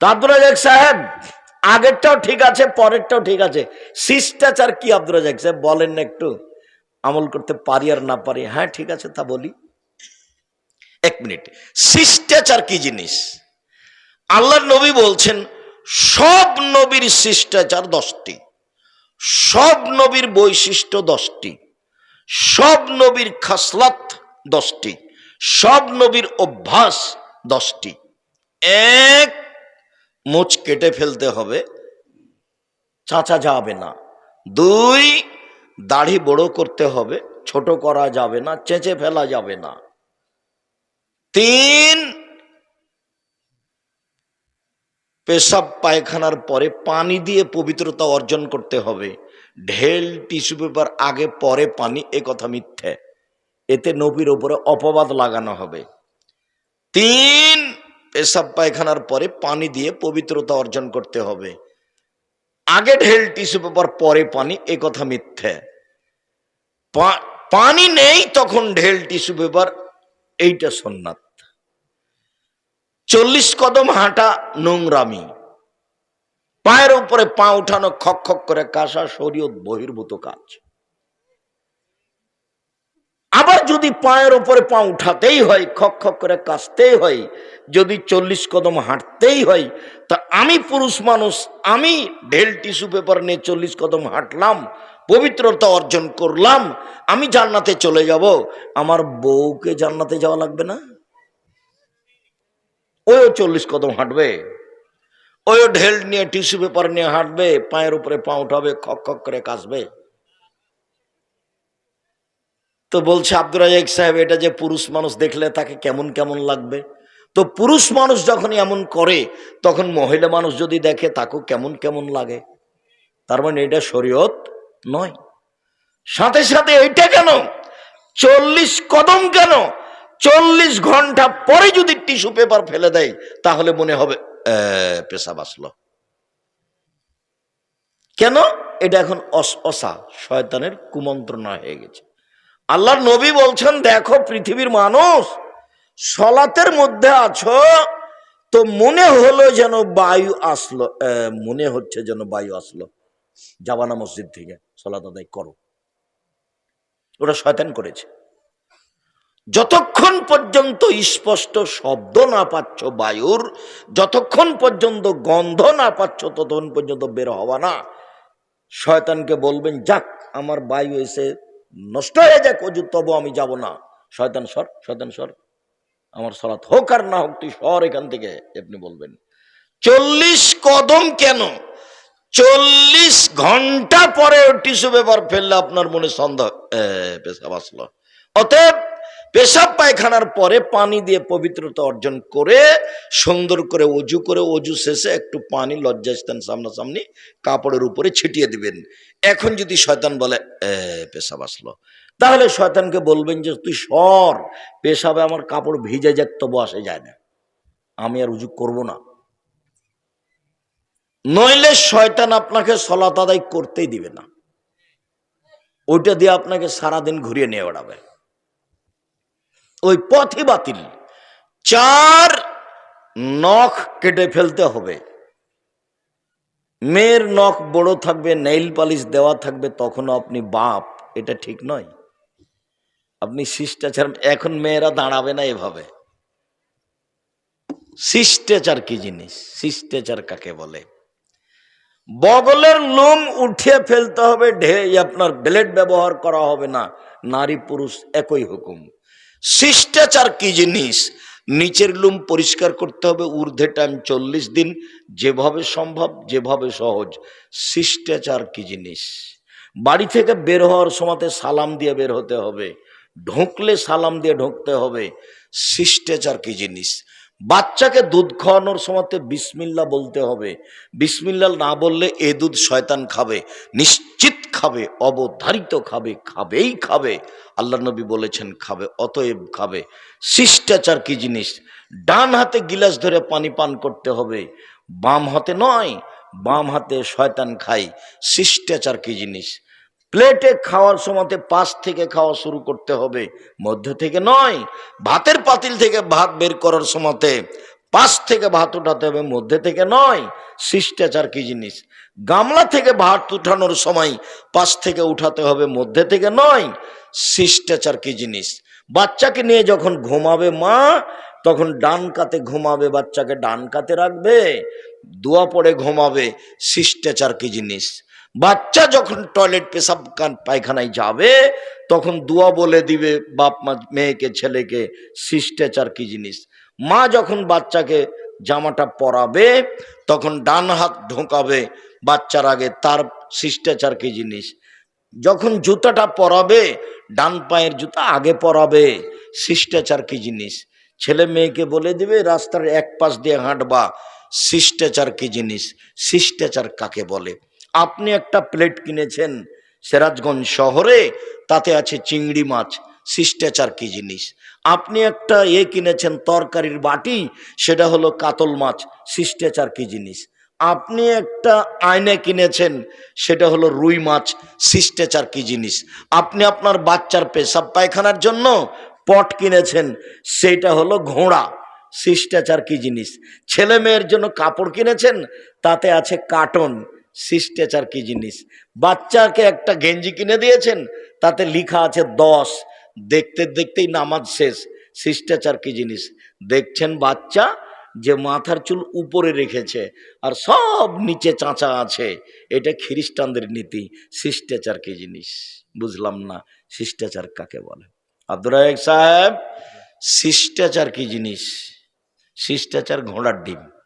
আব্দুল রাজাক সাহেব, আগেরটাও ঠিক আছে, পরেরটাও ঠিক আছে। শিষ্টাচার কি আব্দুল রাজাক সাহেব? বলেন না একটু। আমল করতে পারি আর না পারি। হ্যাঁ ঠিক আছে, তা বলি। এক মিনিট। শিষ্টাচার কি জিনিস? আল্লাহর নবী বলছেন, সব নবীর শিষ্টাচার দশটি। সব নবীর বৈশিষ্ট্য দশটি। সব নবীর খাসলাত দশটি। সব নবীর অভ্যাস দশটি। এক মুচ কেটে ফেলতে হবে, চাচা যাবে না। দুই, দাড়ি বড় করতে হবে, ছোট করা যাবে না, চেঁচে ফেলা যাবে না। তিন, পেশাব পায়খানার পরে পানি দিয়ে পবিত্রতা অর্জন করতে হবে। ঢেল, টিস্যু পেপার, আগে পরে পানি, এ কথা মিথ্যে। এতে নবীর ওপরে অপবাদ লাগানো হবে। তিন পেশাব পায়খানার পরে পানি দিয়ে পবিত্রতা অর্জন করতে হবে। আগে ঢেল টিস্যু পেপার, পরে পানি, এ কথা মিথ্যে। পানি নেই তখন ঢেল টিস্যু পেপার, এইটা সন্ন্যাত চল্লিশ কদম হাঁটা নোংরামি। পায়ের উপরে পা উঠানো খক খক করে কাঁসা শরীয়ত বহির্ভূত কাজ। আবার যদি পায়ের উপরে পা উঠাতেই হয়, খক খক করে কাশতেই হয় যদি চল্লিশ কদম হাঁটতেই হয়, তা আমি পুরুষ মানুষ, আমি ঢেল টিস্যু পেপার নিয়ে চল্লিশ কদম হাঁটলাম, পবিত্রতা অর্জন করলাম, আমি জান্নাতে চলে যাব, আমার বউকে জান্নাতে যাওয়া লাগবে না? ওই চল্লিশ কদম হাঁটবে ওই ঢেল নিয়ে টিস্যু পেপার নিয়ে হাঁটবে, পায়ের উপরে পা উঠাবে, খক খক করে কাশবে তো বলছে আব্দুর রাজাক সাহেব, এটা যে পুরুষ মানুষ দেখলে তাকে কেমন কেমন লাগবে? তো পুরুষ মানুষ যখন এমন করে তখন মহিলা মানুষ যদি দেখে তাকেও কেমন কেমন লাগে। তার মানে এটা শরীয়ত নয়। সাথে সাথে এইটা কেন? চল্লিশ কদম কেন? চল্লিশ ঘণ্টা পরে যদি টিস্যু পেপার ফেলে দেয় তাহলে মনে হবে "আহ, পেশাব আসলো। কেন? এটা এখন অসা শয়তানের কুমন্ত্রণা হয়ে গেছে। আল্লাহর নবী বলছেন দেখো পৃথিবীর মানুষ সলাতের মধ্যে আছো, তো মনে হলো যেন বায়ু আসলো মনে হচ্ছে যেন বায়ু আসলো। জাবানা মসজিদ থেকে সলাত আদায় করো। ওটা শয়তান করেছে। যতক্ষণ পর্যন্ত স্পষ্ট শব্দ না পাচ্ছ বায়ুর, যতক্ষণ পর্যন্ত গন্ধ না পাচ্ছ, ততক্ষণ পর্যন্ত বের হওয়া না। শয়তানকে বলবেন, যাক, আমার বায়ু এসে নষ্ট হয়ে যাক, অজু, তবু আমি যাব না। শয়তান সর শয়তান সর। আমার সলাৎ হোক আর না হোক, তুই সর এখান থেকে, আপনি বলবেন। চল্লিশ কদম কেন? চল্লিশ ঘণ্টা পরে টিস্যু পেপার ফেললে আপনার মনে সন্দেহ পেশাব আসলো। অতএব পেশাব পায়খানার পরে পানি দিয়ে পবিত্রতা অর্জন করে, সুন্দর করে অজু করে, অজু শেষে একটু পানি লজ্জা লজ্জাস্থান সামনাসামনি কাপড়ের উপরে ছিটিয়ে দিবেন। এখন যদি শয়তান বলে পেশাব আসলো। তাহলে শয়তানকে বলবেন যে, তুই সর, পেশাবে আমার কাপড় ভিজে যাক, তবু আসে যায় না। আমি আর উজু করব না। নইলে শয়তান আপনাকে সলাত আদায় করতেই দিবে না। ওইটা দিয়ে আপনাকে সারাদিন ঘুরিয়ে নিয়ে বেড়াবে। ওই পথই বাতিল। চার নখ কেটে ফেলতে হবে। মেয়ের নখ বড় থাকবে নেইল পালিশ দেওয়া থাকবে তখনও আপনি বাপ, এটা ঠিক নয়। আপনি শিষ্টাচার, এখন মেয়েরা দাঁড়াবে না এভাবে। শিষ্টাচার কি জিনিস? শিষ্টাচার কাকে বলে? বগলের লোম উঠিয়ে ফেলতে হবে ঢে আপনার ব্লেড ব্যবহার করা হবে না। নারী পুরুষ একই হুকুম। শিষ্টাচার কি জিনিস? নিচের লুম পরিষ্কার করতে হবে, ঊর্ধ্বে টাইম চল্লিশ দিন, যেভাবে সম্ভব, যেভাবে সহজ। শিষ্টাচার কি জিনিস? বাড়ি থেকে বের হওয়ার সময়তে সালাম দিয়ে বের হতে হবে। ঢুকলে সালাম দিয়ে ঢুকতে হবে। শিষ্টাচার কি জিনিস? বাচ্চাকে দুধ খাওয়ানোর সময়তে বিসমিল্লা বলতে হবে। বিসমিল্লা না বললে এ দুধ শয়তান খাবে, নিশ্চিত খাবে, অবধারিত খাবে, খাবেই খাবে। আল্লাহ নবী বলেছেন, খাবে, অতএব খাবে। শিষ্টাচার কি জিনিস? ডান হাতে গিলাস ধরে পানি পান করতে হবে। বাম হাতে নয়, বাম হাতে শয়তান খাই শিষ্টাচার কি জিনিস? প্লেটে খাওয়ার সময়তে পাশ থেকে খাওয়া শুরু করতে হবে। মধ্য থেকে নয়, ভাতের পাতিল থেকে ভাত বের করার সময়তে পাশ থেকে ভাত উঠাতে হবে, মধ্যে থেকে নয়। শিষ্টাচার কি জিনিস? গামলা থেকে ভাত উঠানোর সময় পাশ থেকে উঠাতে হবে, মধ্যে থেকে নয়। শিষ্টাচার কি জিনিস? বাচ্চাকে নিয়ে যখন ঘুমাবে মা, তখন ডান কাতে ঘুমাবে, বাচ্চাকে ডান কাতে রাখবে, দোয়া পড়ে ঘুমাবে। শিষ্টাচার কি জিনিস? বাচ্চা যখন টয়লেট পেশাব পায়খানায় যাবে, তখন দোয়া বলে দিবে, বাপ মা, মেয়েকে, ছেলেকে, শিষ্টাচার কি জিনিস? মা যখন বাচ্চাকে জামাটা পরাবে, তখন ডান হাত ঢোকাবে, বাচ্চার আগে তার শিষ্টাচার কি জিনিস? যখন জুতাটা পরাবে, ডান পায়ের জুতা আগে পরাবে, শিষ্টাচার কি জিনিস? ছেলে মেয়েকে বলে দিবে, রাস্তার এক পাশ দিয়ে হাঁটবা, শিষ্টাচার কি জিনিস? শিষ্টাচার কাকে বলে? আপনি একটা প্লেট কিনেছেন সিরাজগঞ্জ শহরে, তাতে আছে চিংড়ি মাছ, শিষ্টাচার কি জিনিস? আপনি একটা এ কিনেছেন তরকারির বাটি, সেটা হলো কাতল মাছ, শিষ্টাচার কি জিনিস? আপনি একটা আয়না কিনেছেন, সেটা হলো রুই মাছ, শিষ্টাচার কি জিনিস? আপনি আপনার বাচ্চার পেশাব পায়খানার জন্য পট কিনেছেন, সেটা হলো ঘোড়া, শিষ্টাচার কি জিনিস? ছেলে মেয়ের জন্য কাপড় কিনেছেন, তাতে আছে কার্টন শিষ্টাচার কি জিনিস? বাচ্চাকে একটা গেঞ্জি কিনে দিয়েছেন, তাতে লিখা আছে দশ। দেখতে দেখতেই নামাজ শেষ। শিষ্টাচার কি জিনিস? দেখছেন বাচ্চা যে মাথার চুল উপরে রেখেছে আর সব নিচে চাঁচা আছে। এটা খ্রিস্টানদের নীতি। শিষ্টাচার কি জিনিস? বুঝলাম না। শিষ্টাচার কাকে বলে? আব্দুর সাহেব, শিষ্টাচার কি জিনিস? শিষ্টাচার ঘোড়ার ডিম।